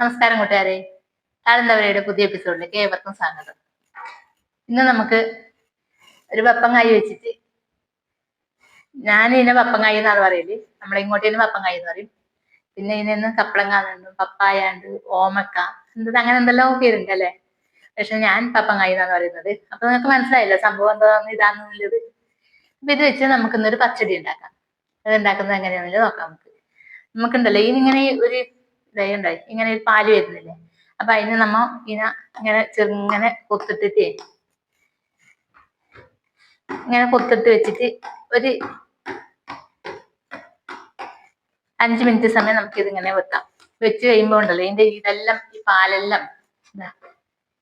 നമസ്കാരം കൂട്ടുകാരെ. കാലന്തവരയുടെ പുതിയ എപ്പിസോഡിലേക്ക് ഏവർക്കും സ്വാഗതം. ഇന്ന് നമുക്ക് ഒരു പപ്പങ്ങായി വെച്ചിട്ട് ഞാൻ ഇതിനെ പപ്പങ്ങായി എന്നാണ് പറയൽ. നമ്മളെ ഇങ്ങോട്ടേന് പപ്പങ്ങായി എന്ന് പറയും. പിന്നെ ഇതിന് കപ്പളങ്ങാന്നുണ്ട് പപ്പായ ഉണ്ട് ഓമക്ക എന്തത് അങ്ങനെ എന്തെല്ലാം പേരുണ്ട് അല്ലേ? പക്ഷെ ഞാൻ പപ്പങ്ങായി എന്നാണ് പറയുന്നത്. അപ്പൊ നിങ്ങൾക്ക് മനസ്സിലായില്ല സംഭവം എന്താണെന്ന് ഇതാണെന്നുള്ളത് അപ്പൊ ഇത് വെച്ച് നമുക്ക് ഇന്നൊരു പച്ചടി ഉണ്ടാക്കാം. അത് ഉണ്ടാക്കുന്നത് എങ്ങനെയാണെന്നുള്ളത് നോക്കാം നമുക്ക്. നമുക്കുണ്ടല്ലോ ഇതിനിങ്ങനെ ഒരു ഉണ്ടായി. ഇങ്ങനെ ഒരു പാൽ വരുന്നില്ലേ? അപ്പൊ അതിന് നമ്മ ഇങ്ങനെ ഇങ്ങനെ ചെറുങ്ങനെ കൊത്തിട്ടിട്ട് ഇങ്ങനെ കൊത്തിട്ട് വെച്ചിട്ട് ഒരു അഞ്ച് മിനിറ്റ് സമയം നമുക്ക് ഇതിങ്ങനെ വെക്കാം. വെച്ച് കഴിയുമ്പോൾ ഉണ്ടല്ലോ ഇതിന്റെ ഇതെല്ലാം ഈ പാലെല്ലാം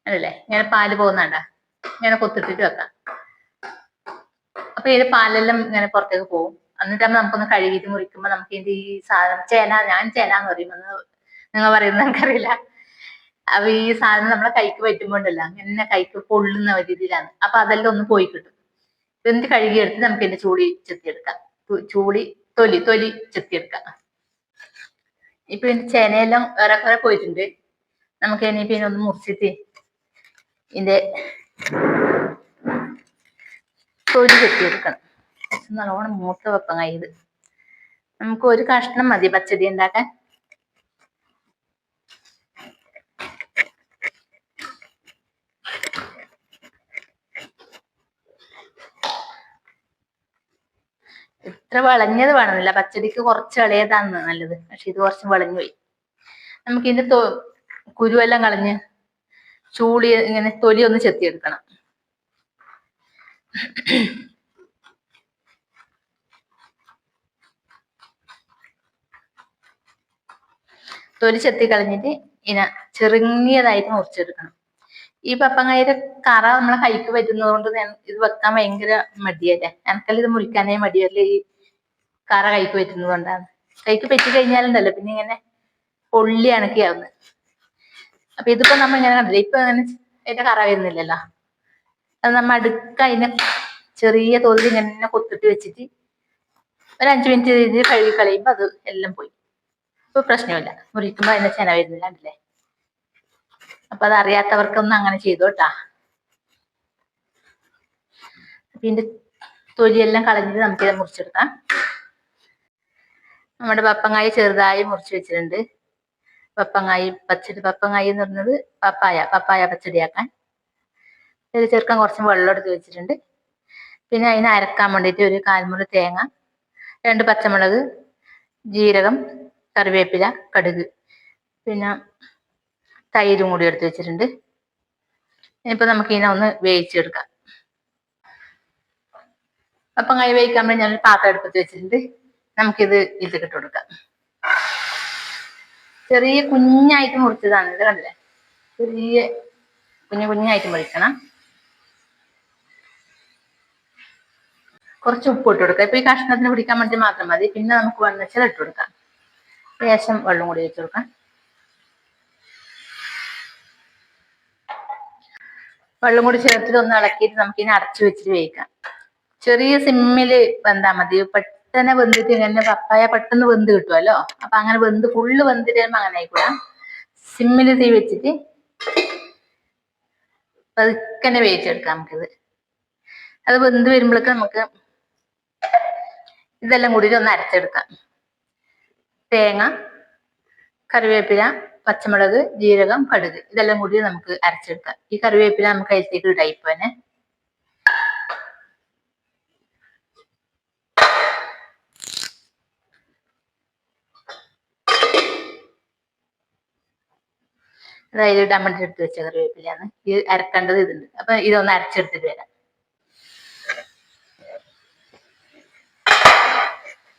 അല്ലേ? ഇങ്ങനെ പാൽ പോകുന്നുണ്ട ഇങ്ങനെ കൊത്തിട്ടിട്ട് വെക്കാം. അപ്പൊ ഇതിന്റെ പാലെല്ലാം ഇങ്ങനെ പുറത്തേക്ക് പോകും. എന്നിട്ടാകുമ്പോ നമുക്കൊന്ന് കഴുകിയിട്ട് മുറിക്കുമ്പോൾ നമുക്ക് ഇതിന്റെ ഈ സാധനം ചേന ഞാൻ ചേന എന്ന് പറയുമ്പോൾ നിങ്ങൾ പറയുന്നത് എനിക്കറിയില്ല അപ്പൊ ഈ സാധനം നമ്മളെ കൈക്ക് പറ്റുമ്പോണ്ടല്ല അങ്ങനെ കൈക്ക് പൊള്ളുന്ന രീതിയിലാണ് അപ്പൊ അതെല്ലാം ഒന്ന് പോയി കിട്ടും. എന്നിട്ട് കഴുകിയെടുത്ത് നമുക്ക് എന്റെ ചൂടി ചെത്തിയെടുക്കാം. ചൂടി തൊലി തൊലി ചെത്തിയെടുക്കാം. ഇപ്പൊ ഇതിന്റെ ചേനയെല്ലാം വേറെ കുറെ പോയിട്ടുണ്ട്. നമുക്ക് ഇനിയിപ്പോ ഇതിനൊന്ന് മുറിച്ചിട്ട് ഇതിന്റെ തൊലി ചെത്തിയെടുക്കണം. നല്ലോണം മൂത്ത വെപ്പം ഇത് നമുക്ക് ഒരു കഷ്ണം മതി പച്ചടി ഉണ്ടാക്കാൻ. ഇത്ര വളഞ്ഞത് വേണമെന്നില്ല. പച്ചടിക്ക് കുറച്ച് ഇളയതാണ് നല്ലത്. പക്ഷെ ഇത് കുറച്ച് വളഞ്ഞു പോയി. നമുക്ക് ഇതിന്റെ തൊ കുരുവെല്ലാം കളഞ്ഞ് ചൂളി ഇങ്ങനെ തൊലി ഒന്ന് ചെത്തിയെടുക്കണം. തൊലി ചെത്തി കളഞ്ഞിട്ട് ഇന ചെറുങ്ങിയതായിട്ട് മുറിച്ചെടുക്കണം. ഈ പപ്പങ്ങയുടെ കറ നമ്മളെ കൈക്ക് പറ്റുന്നത് കൊണ്ട് ഇത് വെക്കാൻ ഭയങ്കര മടിയല്ലേ എനിക്കെല്ലാം ഇത് മുറിക്കാനേ മടിയല്ലേ ഈ കറ കൈക്ക് പറ്റുന്നത് കൊണ്ടാണ്. കൈക്ക് പറ്റി കഴിഞ്ഞാലുണ്ടല്ലോ പിന്നെ ഇങ്ങനെ പൊള്ളി അണക്കിയാവുന്നത് അപ്പൊ ഇതിപ്പോ നമ്മ ഇങ്ങനെ കണ്ടില്ല ഇപ്പൊ അങ്ങനെ അതിന്റെ കറ വരുന്നില്ലല്ലോ. അത് നമ്മ അടുക്ക അതിനെ ചെറിയ തോതിൽ ഇങ്ങനെ കൊത്തിട്ട് വെച്ചിട്ട് ഒരു അഞ്ചു മിനിറ്റ് കഴുകി കളയുമ്പോ അത് എല്ലാം പോയി. ഇപ്പൊ പ്രശ്നമില്ല. മുറിക്കുമ്പോ അതിന്റെ ചെന വരുന്നില്ല അല്ലേ അപ്പൊ അത് അറിയാത്തവർക്കൊന്നും അങ്ങനെ ചെയ്തു കേട്ടാ. ഇതിന്റെ തൊലിയെല്ലാം കളഞ്ഞിട്ട് നമുക്കിത് മുറിച്ചെടുക്കാം. നമ്മുടെ പപ്പങ്ങായി ചെറുതായി മുറിച്ച് വെച്ചിട്ടുണ്ട്. പപ്പങ്ങായി പച്ചടി പപ്പങ്ങായി എന്ന് പറഞ്ഞത് പപ്പായ പപ്പായ പച്ചടിയാക്കാൻ. ഇതിൽ ചെറുക്കാൻ കുറച്ച് വെള്ളം എടുത്ത് വെച്ചിട്ടുണ്ട്. പിന്നെ അതിനെ അരക്കാൻ വേണ്ടിയിട്ട് ഒരു കാൽമുറി തേങ്ങ രണ്ട് പച്ചമുളക് ജീരകം കറിവേപ്പില കടുക് പിന്നെ തൈരും കൂടി എടുത്ത് വെച്ചിട്ടുണ്ട്. ഇനിയിപ്പോൾ നമുക്ക് ഇതിനെ ഒന്ന് വേവിച്ചെടുക്കാം. അപ്പം കൈ വേവിക്കാൻ വേണ്ടി ഞാനൊരു പാത്രം എടുപ്പത്ത് വെച്ചിട്ടുണ്ട്. നമുക്കിത് ഇട്ട് കൊടുക്കാം ചെറിയ കുഞ്ഞായിട്ട് മുറിച്ചതാണ് ഇത് കണ്ടില്ലേ? ചെറിയ കുഞ്ഞു കുഞ്ഞായിട്ട് മുറിക്കണം. കുറച്ച് ഉപ്പ് ഇട്ട് കൊടുക്കാം ഇപ്പൊ ഈ കഷ്ണത്തിന് പിടിക്കാൻ വേണ്ടി മാത്രം മതി. പിന്നെ നമുക്ക് വെണ്ണച്ചൽ ഇട്ട് കൊടുക്കാം ലേശം വെള്ളം കൂടി വെച്ച് കൊടുക്കാം. വെള്ളം കൂടി ചേർത്തിട്ട് ഒന്ന് ഇളക്കിയിട്ട് നമുക്ക് ഇനി അടച്ചു വെച്ചിട്ട് വേവിക്കാം. ചെറിയ സിമ്മിൽ വെന്താ മതി. വെന്തിട്ട് ഇങ്ങനെ പപ്പായ പെട്ടെന്ന് വെന്ത് കിട്ടുമല്ലോ അപ്പൊ അങ്ങനെ വെന്ത് ഫുള്ള് വെന്തിട്ട് അങ്ങനെ ആയിക്കൂടാ. സിമ്മിൽ തീ വെച്ചിട്ട് പതുക്കനെ വേവിച്ചെടുക്കാം നമുക്കിത്. അത് വെന്ത് വരുമ്പോഴേക്ക് നമുക്ക് ഇതെല്ലാം കൂടി ഒന്ന് അരച്ചെടുക്കാം. തേങ്ങ കറിവേപ്പില പച്ചമുളക് ജീരകം കടുക് ഇതെല്ലാം കൂടി നമുക്ക് അരച്ചെടുക്കാം. ഈ കറിവേപ്പില നമുക്ക് അതിലേക്ക് ഇടാം ഇപ്പൊ തന്നെ. അതായത് വേണ്ടി എടുത്ത് വെച്ച കറിവേപ്പിലാണ് ഇത് അരക്കേണ്ടത് ഇതുണ്ട്. അപ്പൊ ഇതൊന്ന് അരച്ചെടുത്തിട്ട് വരാം.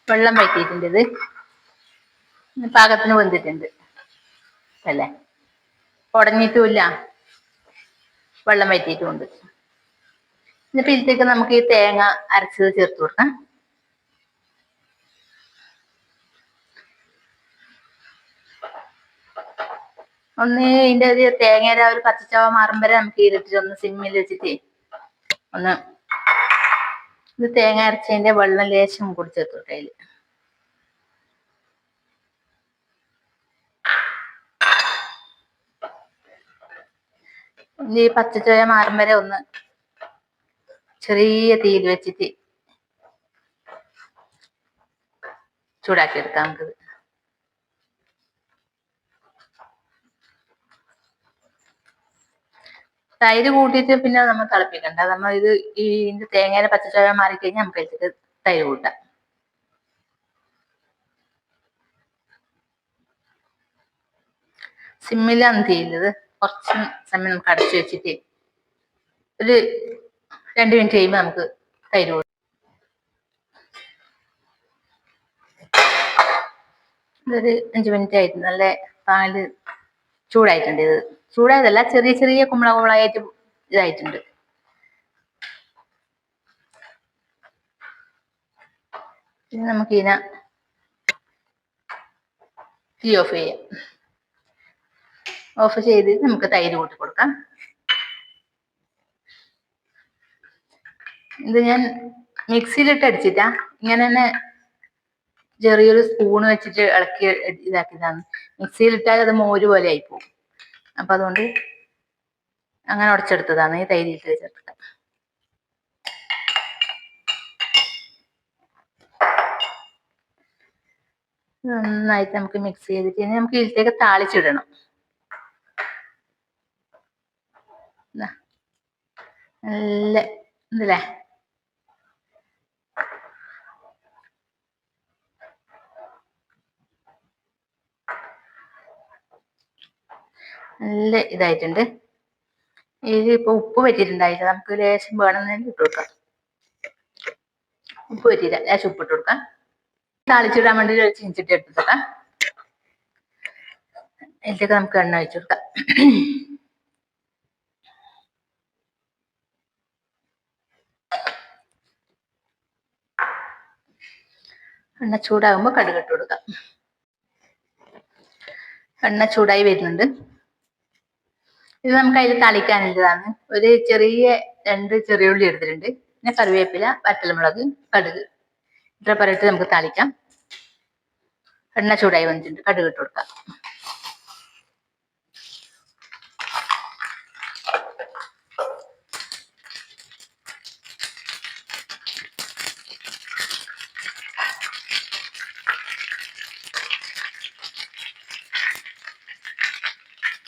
വെള്ളം വയ്ക്കിയിട്ടുണ്ട് ഇത്. പാകത്തിന് വെന്തിട്ടുണ്ട്. അല്ലേ? ഉടഞ്ഞിട്ടുമില്ല. വെള്ളം വറ്റിയിട്ടുമുണ്ട് എന്നിട്ട് ഇതിലേക്ക് നമുക്ക് ഈ തേങ്ങ അരച്ചത് ചേർത്ത് കൊടുക്കാം. ഒന്ന് ഇതിന്റെ ഒരു തേങ്ങയുടെ ഒരു പച്ചച്ചവ മാറും വരെ നമുക്ക് ഇരുട്ടിട്ട് ഒന്ന് സിമ്മിൽ വെച്ചിട്ട് ഒന്ന് ഇത് തേങ്ങ അരച്ചതിന്റെ വെള്ളം ലേശം കൂടി ചേർത്ത് കൊടുക്കാം ഇനി ഈ പച്ചച്ചോയ വരെ ഒന്ന് ചെറിയ തീയിൽ വെച്ചിട്ട് ചൂടാക്കി എടുക്കാം തൈര് കൂട്ടിയിട്ട് പിന്നെ നമ്മൾ തിളപ്പിക്കണ്ട. നമ്മൾ ഇത് ഈ തേങ്ങയുടെ പച്ചച്ചോയ മാറിക്കഴിഞ്ഞാൽ നമുക്ക് എടുത്തിട്ട് തൈര് കൂട്ടാം. സിമ്മിലാണ് തീരുന്നത്. കുറച്ച് സമയം നമുക്ക് അടച്ചു വെച്ചിട്ട് ഒരു രണ്ട് മിനിറ്റ് കഴിയുമ്പോൾ നമുക്ക് തൈര് കൂട്ടാം. ഇതൊരു അഞ്ച് മിനിറ്റ് ആയിട്ട് നല്ല പാൽ ചൂടായിട്ടുണ്ട് ഇത്. ചൂടായതല്ല ചെറിയ ചെറിയ കുമ്പള കുമ്പളായിട്ട് ഇതായിട്ടുണ്ട്. ഇനി നമുക്ക് ഇതിനെ തീ ഓഫ് ചെയ്യാം. ഓഫ് ചെയ്ത് നമുക്ക് തൈര് കൂട്ടി കൊടുക്കാം. ഇത് ഞാൻ മിക്സിയിലിട്ട് അടിച്ചിട്ടാ ഇങ്ങനെ തന്നെ ചെറിയൊരു സ്പൂൺ വെച്ചിട്ട് ഇളക്കി ഇതാക്കിയതാണ്. മിക്സിയിലിട്ടാൽ അത് മോര് പോലെ ആയിപ്പോവും അപ്പൊ അതുകൊണ്ട് അങ്ങനെ ഉടച്ചെടുത്തതാണ് ഈ തൈരിൽ ചേർത്തിട്ട് നന്നായിട്ട് നമുക്ക് മിക്സ് ചെയ്തിട്ട് ഇനി നമുക്ക് ഇതിലേക്ക് താളിച്ചിടണം. നല്ല ഇതല്ലേ? നല്ല ഇതായിട്ടുണ്ട്. ഇത് ഇപ്പൊ ഉപ്പ് പറ്റിയിട്ടുണ്ടായില്ല. നമുക്ക് ലേശം വേണമെന്ന് ഇട്ട് കൊടുക്കാം. ഉപ്പ് പറ്റിയില്ല. ലേശം ഉപ്പ് ഇട്ട് കൊടുക്കാം. താളിച്ചിടാൻ വേണ്ടി ഒരു ചിഞ്ചിട്ട് കൊടുക്കാം. ഇതിലേക്ക് നമുക്ക് എണ്ണ ഒഴിച്ചു കൊടുക്കാം. എണ്ണ ചൂടാകുമ്പോൾ കടുക് ഇട്ട് കൊടുക്കാം. എണ്ണ ചൂടായി വരുന്നുണ്ട്. ഇത് നമുക്ക് അതിൽ തളിക്കാനുള്ളതാണ് ഒരു ചെറിയ രണ്ട് ചെറിയ ഉള്ളി എടുത്തിട്ടുണ്ട്. പിന്നെ കറിവേപ്പില വറ്റൽമുളക് കടുക്. ഇത്ര പറയിട്ട് നമുക്ക് തളിക്കാം. എണ്ണ ചൂടായി വന്നിട്ടുണ്ട്. കടുക് ഇട്ട് കൊടുക്കാം.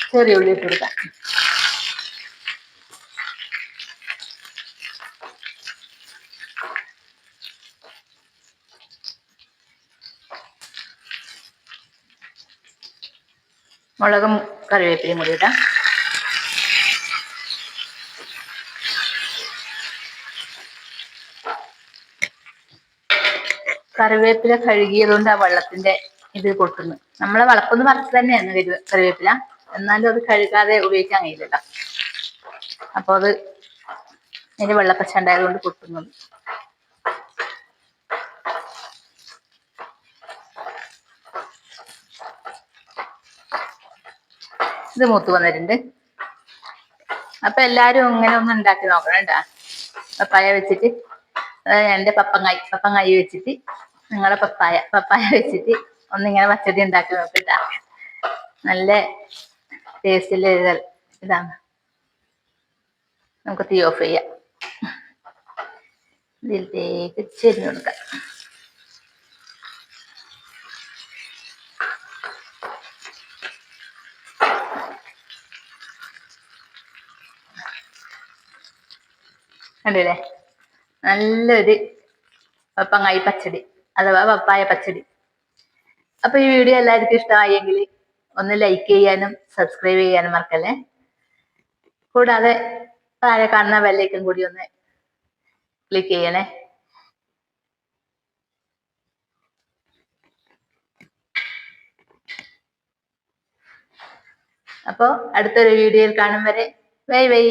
ചെറിയ ഉള്ളി ഇട്ട് കൊടുക്കാം. മുളകും കറിവേപ്പിലയും കൂടി ഇടാം. കറിവേപ്പില കഴുകിയതുകൊണ്ട് ആ വെള്ളത്തിന്റെ ഇത് പൊട്ടുന്നു. നമ്മളെ വളപ്പൊന്ന് പറിച്ച് തന്നെയാണ് കറിവേപ്പില. എന്നാലും അത് കഴുകാതെ ഉപയോഗിക്കാൻ കഴിയില്ലല്ലോ. അപ്പൊ അത് ഇനി വെള്ളപ്പച്ച ഉണ്ടായതുകൊണ്ട് പൊട്ടുന്നത് ഇത് മൂത്ത് വന്നിട്ടുണ്ട്. അപ്പൊ എല്ലാരും ഇങ്ങനെ ഒന്ന് ഉണ്ടാക്കി നോക്കണം പപ്പായ വെച്ചിട്ട് എന്റെ പപ്പങ്ങായി പപ്പങ്ങായി വെച്ചിട്ട് നിങ്ങളെ പപ്പായ പപ്പായ വെച്ചിട്ട് ഒന്നിങ്ങനെ പച്ചടി ഉണ്ടാക്കി നോക്കിട്ടാ നല്ല ടേസ്റ്റിൽ ഇതാണ്. നമുക്ക് തീ ഓഫ് ചെയ്യാം. ഇതിലേക്ക് ചെരിഞ്ഞു കൊടുക്കാം. കണ്ടില്ലേ? നല്ലൊരു പപ്പങ്ങായി പച്ചടി അഥവാ പപ്പായ പച്ചടി. അപ്പൊ ഈ വീഡിയോ എല്ലാവർക്കും ഇഷ്ടമായെങ്കിൽ ഒന്ന് ലൈക്ക് ചെയ്യാനും സബ്സ്ക്രൈബ് ചെയ്യാനും മറക്കല്ലേ? കൂടാതെ താഴെ കാണുന്ന ബെല്ലൈക്കൻ കൂടി ഒന്ന് ക്ലിക്ക് ചെയ്യണേ. അപ്പോൾ അടുത്തൊരു വീഡിയോയിൽ കാണും വരെ. Bye bye.